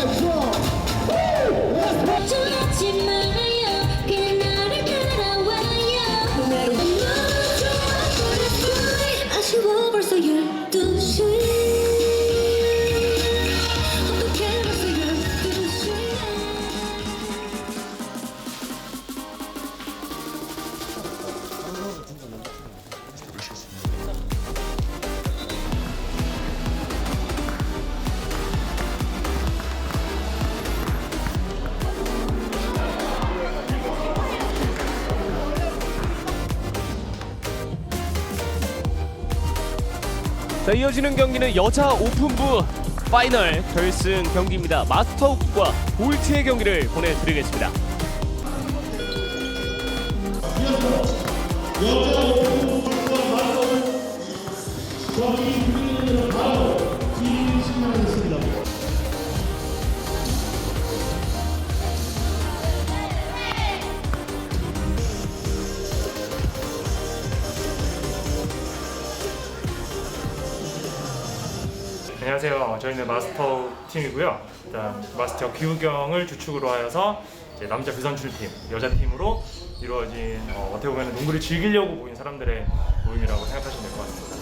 두렵 자 이어지는 경기는 여자 오픈부 파이널 결승 경기입니다. 마스터욱과 볼트의 경기를 보내드리겠습니다. 안녕하세요. 저희는 마스터 팀이고요. 일단 마스터 기우경을 주축으로 하여서 이제 남자 부산출 팀, 여자 팀으로 이루어진 어, 어떻게 보면 농구를 즐기려고 모인 사람들의 모임이라고 생각하시면 될 것 같습니다.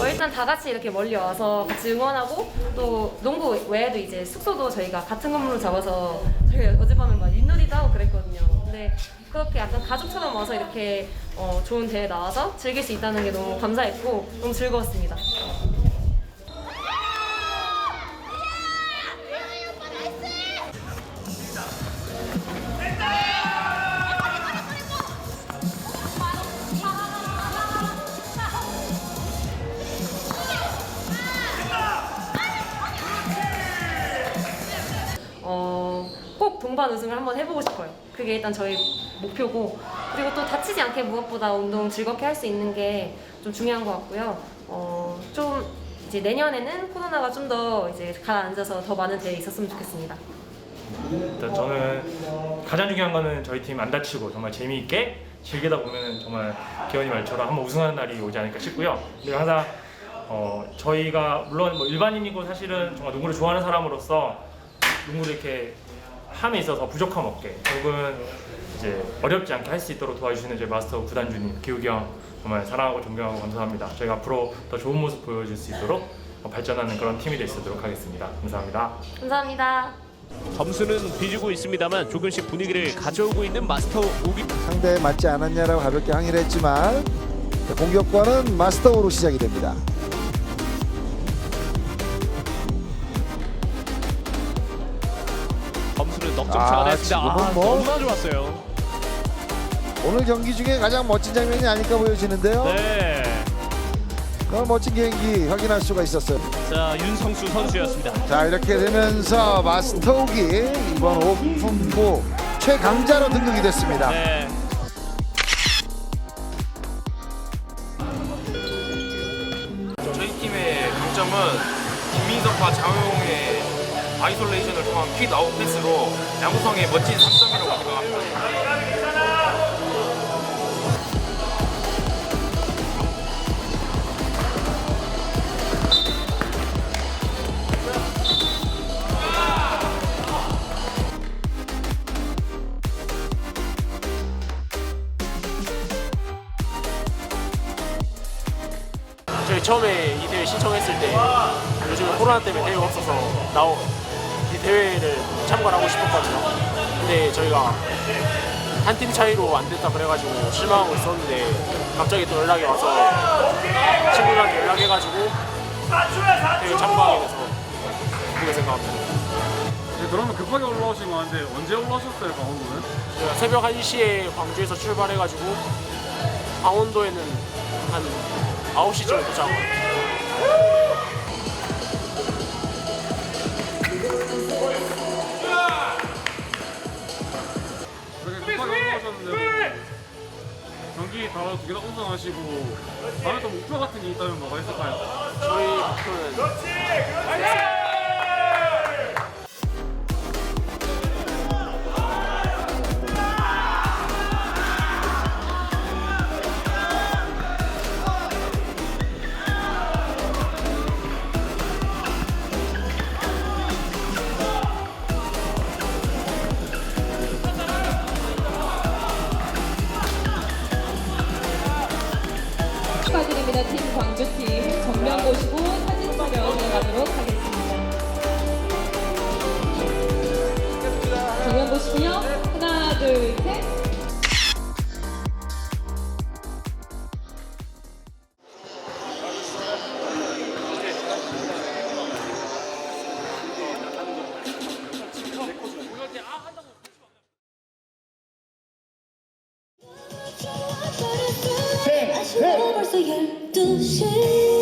어, 일단 다 같이 이렇게 멀리 와서 같이 응원하고 또 농구 외에도 이제 숙소도 저희가 같은 건물로 잡아서 저희가 어젯밤에 막 윷놀이도 하고 그랬거든요. 근데 그렇게 약간 가족처럼 와서 이렇게 어, 좋은 대회 나와서 즐길 수 있다는 게 너무 감사했고 너무 즐거웠습니다. 어, 꼭 동반 우승을 한번 해보고 싶어요. 그게 일단 저희 목표고 그리고 또 다치지 않게 무엇보다 운동 즐겁게 할 수 있는 게 좀 중요한 것 같고요. 어, 좀 이제 내년에는 코로나가 좀 더 이제 가라앉아서 더 많은 대회 있었으면 좋겠습니다. 일단 저는 가장 중요한 거는 저희 팀 안 다치고 정말 재미있게 즐기다 보면 정말 기현이 말처럼 한번 우승하는 날이 오지 않을까 싶고요. 그리고 항상 어, 저희가 물론 뭐 일반인이고 사실은 정말 농구를 좋아하는 사람으로서 농구를 이렇게 함에 있어서 부족함 없게 혹은 이제 어렵지 않게 할 수 있도록 도와주시는 저희 마스터 구단주님 기욱이 형 정말 사랑하고 존경하고 감사합니다. 저희가 앞으로 더 좋은 모습 보여줄 수 있도록 어, 발전하는 그런 팀이 될 수 있도록 하겠습니다. 감사합니다. 감사합니다. 점수는 뒤지고 있습니다만 조금씩 분위기를 가져오고 있는 마스터욱이 상대에 맞지 않았냐라고 가볍게 항의를 했지만 공격권은 마스터으로 시작이 됩니다. 점수는 넉점 차가 아, 됐습니다. 아, 지금은 뭐- 너무나 좋았어요. 오늘 경기 중에 가장 멋진 장면이 아닐까 보여지는데요. 네. 그런 멋진 경기 확인할 수가 있었어요. 자 윤성수 선수였습니다. 자 이렇게 되면서 마스터욱이 이번 오픈부 최강자로 등극이 됐습니다. 네. 저희 팀의 강점은 김민석과 장호용의 아이솔레이션을 통한 퀵 아웃 패스로 양구성의 멋진 3점이라고 생각합니다. 저희 처음에 이 대회 신청했을 때 요즘 코로나 때문에 대회가 없어서 나오 이 대회를 참관하고 싶었거든요. 근데 저희가 한 팀 차이로 안 됐다 그래가지고 실망하고 있었는데 갑자기 또 연락이 와서 친구들한테 연락해가지고 대회 참가하게 돼서 그렇게 생각합니다. 네, 그러면 급하게 올라오신 거 같은데 언제 올라오셨어요, 강원도는? 저희가 새벽 1시에 광주에서 출발해가지고 강원도에는 한 9시쯤에 도착한 것 같아요. 경기 다두개 다 우승하시고 다음에 또 목표 같은 게 있다면 뭐가 있을까요? 저희 목표는 여자팀 광주팀 정면 보시고 사진 촬영 들어가도록 하겠습니다. 정면 보시고요. 하나, 둘, 셋. 12시